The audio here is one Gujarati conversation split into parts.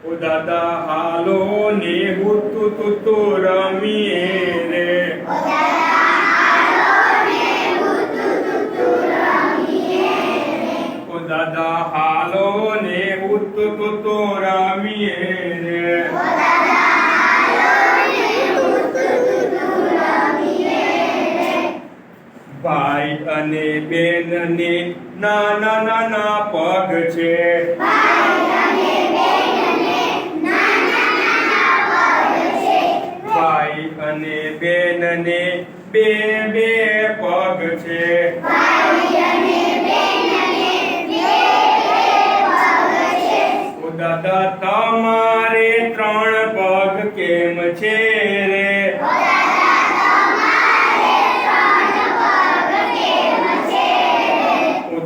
ઓ દાદા હાલો ને હુતુ તુતુ રમીએ રે ઓ દાદા હાલો ને હુતુ તુતુ રમીએ રે ભાઈ અને બેન ને નાના નાના પગ છે ભાઈ બેન ને બે બે પગ છે. દાદા, તમારે ત્રણ પગ કેમ છે રે?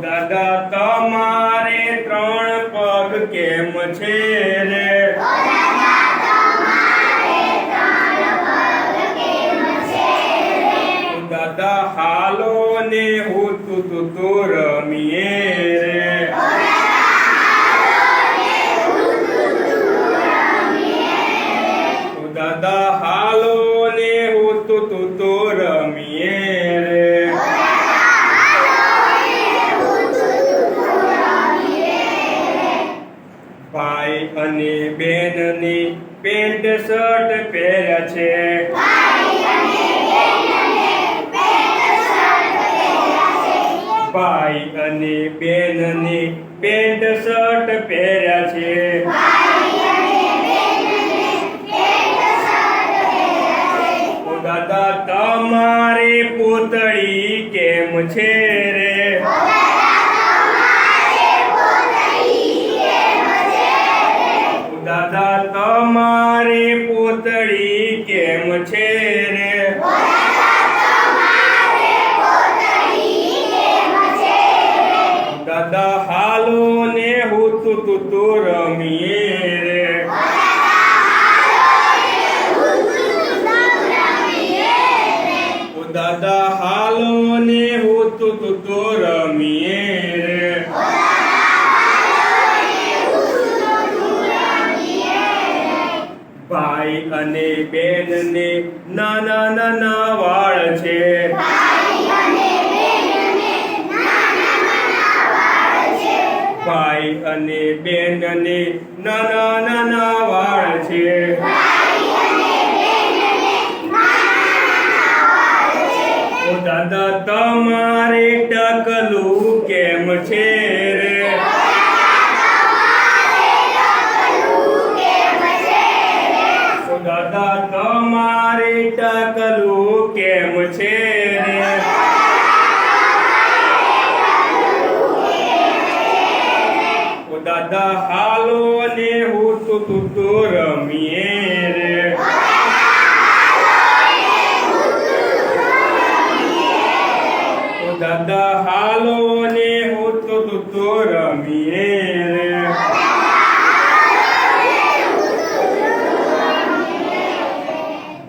દાદા, તમારે ત્રણ પગ કેમ છે? ને હું તું તું રમીએ રે. દાદા હાલો ને હું તું તું રમીએ રે. ભાઈ અને બેનની પેન્ટ શર્ટ પહેર્યા છે. ભાઈ અને બેનની પેન્ટ શર્ટ પહેર્યા છે. ઓ દાદા, તમારી પૂતળી કેમ છે રે? દાદા, તમારી પૂતળી કેમ છે તું તું રે દાદા હાલો હું તું તું રમીએ રે ભાઈ અને બેન ને નાના નાના વાળ છે. ભાઈ અને બેન ને નાના નાના વાળ છે. દાદા, તમારે ટકલું કેમ છે રે? દાદા, તમારે ટકલું હાલો ને હું તું તું તો રમીએ રે. દાદા, હાલો ને હું તો તું તો રમીએ રે.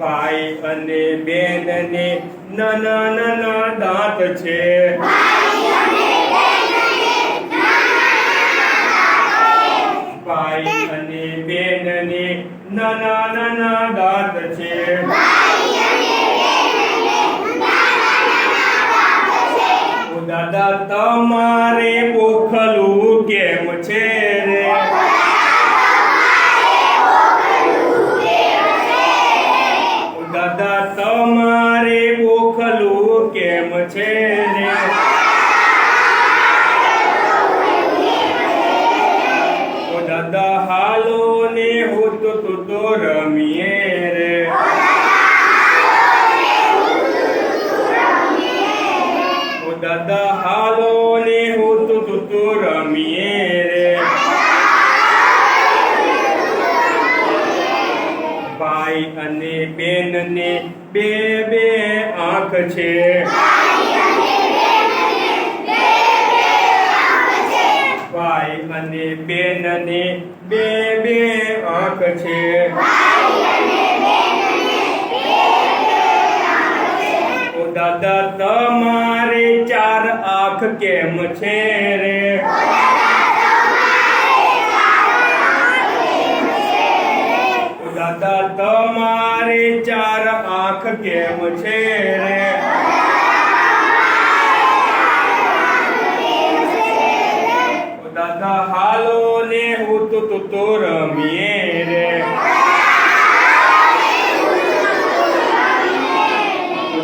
ભાઈ અને બેન ને નાના નાના દાંત છે. ભાઈ અને બેન ને નાના નાના દાંત છે. દાદા, તમારે બોખલું કેમ છે રે? દાદા, તમારે બોખલું કેમ છે રે? અને બેન ને બે બે આંખ છે. ભાઈ અને બેન ને બે બે આંખ છે. ઓ દાદા, તમારે ચાર આંખ કેમ છે રે? તમારે ચાર આંખ કેમ છે રે? દાદા હાલો ને હું તો તો રમીએ રે.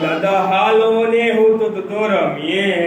દાદા હાલો ને હું દાદા તો તો રમીએ